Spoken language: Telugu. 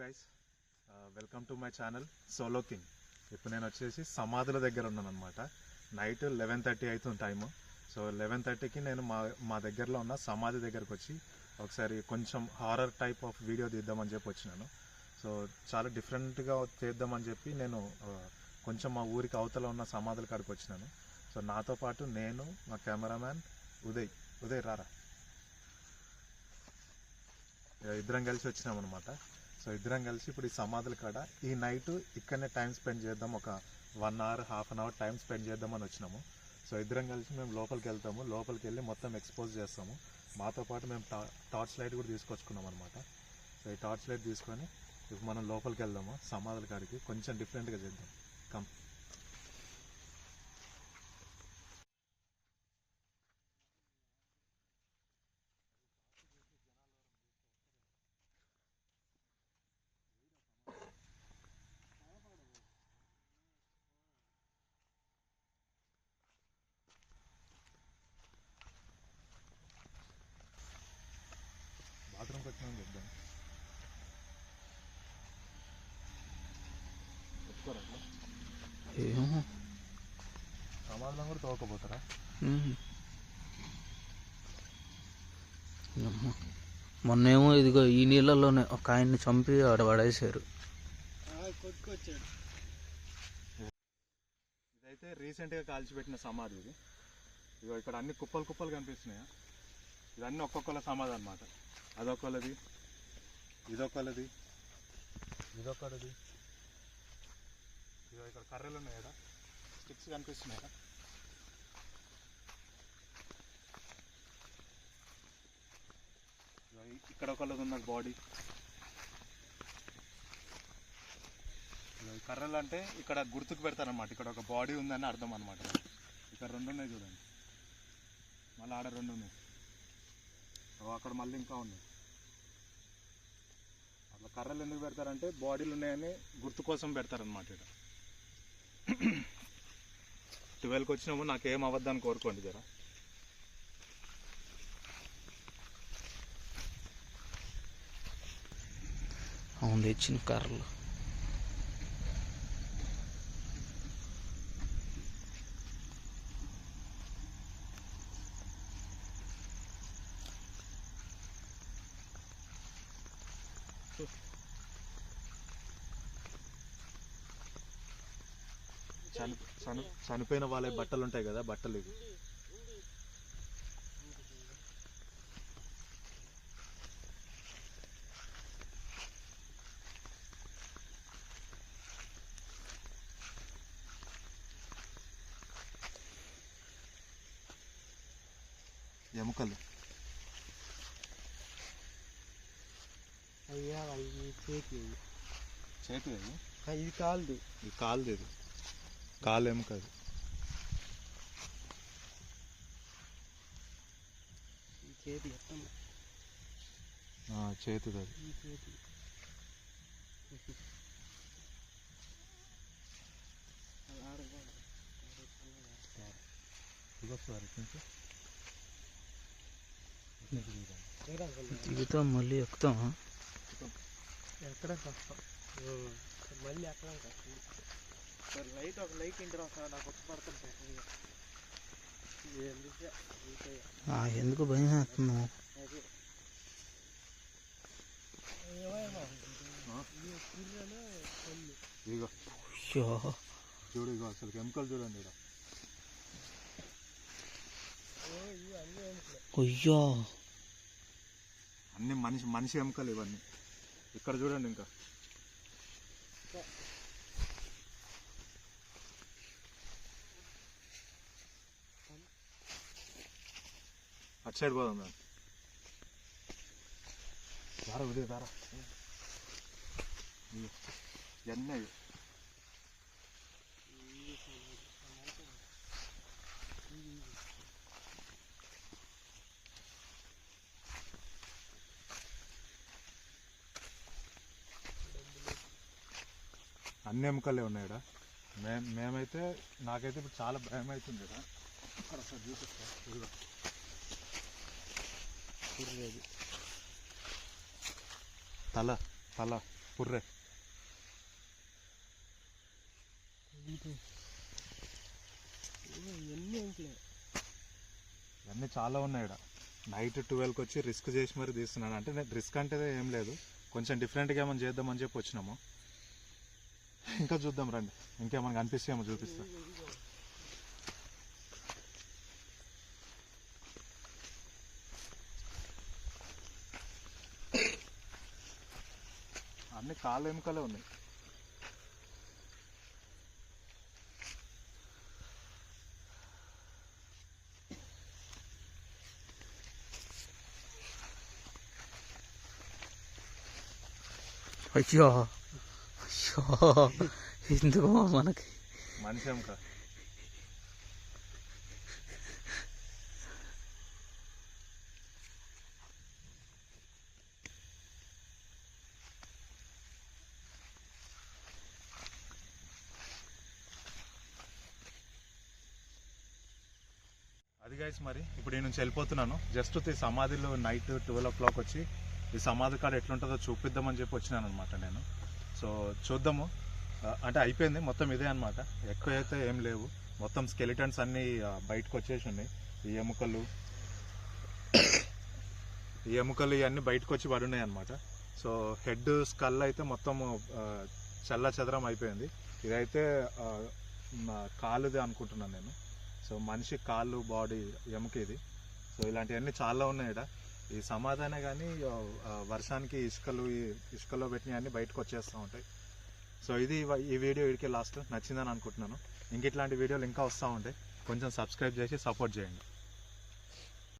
Guys welcome to my channel solo king ఇప్పుడు నేను వచ్చేసి సమాధుల దగ్గర ఉన్నాను అనమాట నైట్ లెవెన్ థర్టీ అవుతుంది టైము సో లెవెన్ థర్టీకి నేను మా మా దగ్గరలో ఉన్న సమాధి దగ్గరకు వచ్చి ఒకసారి కొంచెం హారర్ టైప్ ఆఫ్ వీడియో తీద్దామని చెప్పి వచ్చినాను. సో చాలా డిఫరెంట్గా తీద్దామని చెప్పి నేను uh, కొంచెం మా ఊరికి అవతల ఉన్న సమాధుల కాడికి వచ్చినాను. సో నాతో పాటు నేను మా కెమెరామ్యాన్ ఉదయ్. ఉదయ్ రారా? ఇద్దరం కలిసి వచ్చినాం అనమాట సో ఇద్దరం కలిసి ఇప్పుడు ఈ సమాధుల కాడ ఈ నైట్ ఇక్కడనే టైం స్పెండ్ చేద్దాం. ఒక one hour half an hour time spend చేద్దామని వచ్చినాము. సో ఇద్దరం కలిసి మేము లోపలికి వెళ్తాము. లోపలికి వెళ్ళి మొత్తం ఎక్స్పోజ్ చేస్తాము. మాతో పాటు మేము టార్చ్ లైట్ కూడా తీసుకొచ్చుకున్నాం అనమాట సో ఈ టార్చ్ లైట్ తీసుకొని ఇప్పుడు మనం లోపలికి వెళ్దాము. సమాధుల కాడికి కొంచెం డిఫరెంట్గా చేద్దాం. కం అట్లా? ఏమో కూడా తోకపోతారా. మొన్నేమో ఇదిగో ఈ నీళ్ళలోనే ఒక ఆయన్ని చంపి ఆడ పడేశారు. ఇదైతే రీసెంట్గా కాల్చిపెట్టిన సమాధి ఇది. ఇగో ఇక్కడ అన్ని కుప్పలు కుప్పలు కనిపిస్తున్నాయా? ఇవన్నీ ఒక్కొక్కల సమాధి అనమాట అదొకళ్ళది ఇదొకళ్ళది ఇదొకళ్ళది. ఇదిగో ఇక్కడ కర్రలు ఉన్నాయి కదా. స్టిక్స్ కనిపిస్తున్నాయి కదా. ఇక్కడ ఒకళ్ళది ఉన్న బాడీ. కర్రలు అంటే ఇక్కడ గుర్తుకు పెడతారనమాట ఇక్కడ ఒక బాడీ ఉందని అర్థం అనమాట ఇక్కడ రెండు ఉన్నాయి చూడండి. మళ్ళీ ఆడ రెండు ఉన్నాయి. అక్కడ మళ్ళీ ఇంకా ఉన్నాయి. అట్లా కర్రలు ఎందుకు పెడతారంటే బాడీలు ఉన్నాయని గుర్తు కోసం పెడతారనమాట ఇక్కడ. ట్వెల్వ్కి వచ్చినాము నాకేం అవ్వద్దని కోరుకోండి జరా. అవును తెచ్చిన కర్రలు. చని చని చనిపోయిన వాళ్ళ బట్టలు ఉంటాయి కదా బట్టలు ఇవి. ఎముకలు. అయ్యా ఇది చేతి. ఇది. చేతి ఇది కాలుది. ఇది కాలుది ఇది. కాలు ఎముక అది ఈ చేతి ఎత్తం ఆ, చేతిది అది ఈ చేతి అది ఆడగా. ఇదొకసారి కొంచెం ఏరా కొంచెం. దిగుతాం మళ్ళీ ఎక్కుతాం ఎక్కడ కష్టం మళ్ళీ ఎక్కడ మరి లైట్ ఒక లైట్ ఇంటి ఒక నాకు వచ్చి పడుతుంటాయి ఎందుకు ఇంకయ్య. ఆ, ఎందుకు భయం వేస్తున్నావు? చూడు ఇగో అసలు ఎముకలు చూడండి ఇక్కడ. అయ్యో. అన్ని మనిషి మనిషి ఎముకలు ఇవన్నీ. ఇక్కడ చూడండి ఇంకా. అటు సైడ్ పోదాం దాన్ని దారా ఉదయ దారా. ఇవి. అన్ని ఎముకలే ఉన్నాయి. మే మేమైతే నాకైతే ఇప్పుడు చాలా భయం అవుతుంది ఒకసారి చూపిస్తా. కుర్రేది తల తల పుర్రే ఇవన్నీ చాలా ఉన్నాయి ఇక్కడ నైట్ ట్వెల్వ్కి వచ్చి రిస్క్ చేసి మరి తీస్తున్నాను అంటే నేను రిస్క్ అంటే ఏం లేదు. కొంచెం డిఫరెంట్గా ఏమైనా చేద్దామని చెప్పి వచ్చినాము. ఇంకా చూద్దాం రండి. ఇంకేమైనా కనిపిస్తేమో చూపిస్తా. అన్ని కాళ్ళు ఎముకలే ఉన్నాయి. అయ్యో అయ్యో ఎందుకు మనకి? మనిషి ఎముక. అది గైస్ మరి ఇప్పుడు నేను నుంచి వెళ్ళిపోతున్నాను. జస్ట్ ఈ సమాధిలో నైట్ ట్వెల్వ్ ఓ క్లాక్ వచ్చి ఈ సమాధి కాడ ఎట్లుంటుందో చూపిద్దామని చెప్పి వచ్చినాను అనమాట నేను. సో చూద్దాము. అంటే అయిపోయింది మొత్తం ఇదే అనమాట ఎక్కువ అయితే ఏం లేవు. మొత్తం స్కెలిటన్స్ అన్నీ బయటకు వచ్చేసి ఉన్నాయి. ఈ ఎముకలు ఈ ఎముకలు ఇవన్నీ బయటకు వచ్చి పడున్నాయి అనమాట సో హెడ్ స్కల్ అయితే మొత్తం చల్ల చదరం అయిపోయింది. ఇదైతే కాలుది అనుకుంటున్నాను నేను. సో మనిషి కాళ్ళు బాడీ ఎముక ఇది. సో ఇలాంటివన్నీ చాలా ఉన్నాయి ఇక్కడ ఈ సమాధానం కానీ వర్షానికి ఇసుకలు ఇసుకలో పెట్టినవన్నీ బయటకు వచ్చేస్తూ ఉంటాయి. సో ఇది ఈ వీడియో ఇడికే లాస్ట్. నచ్చిందని అనుకుంటున్నాను. ఇంక ఇట్లాంటి వీడియోలు ఇంకా వస్తూ ఉంటాయి. కొంచెం సబ్స్క్రైబ్ చేసి సపోర్ట్ చేయండి.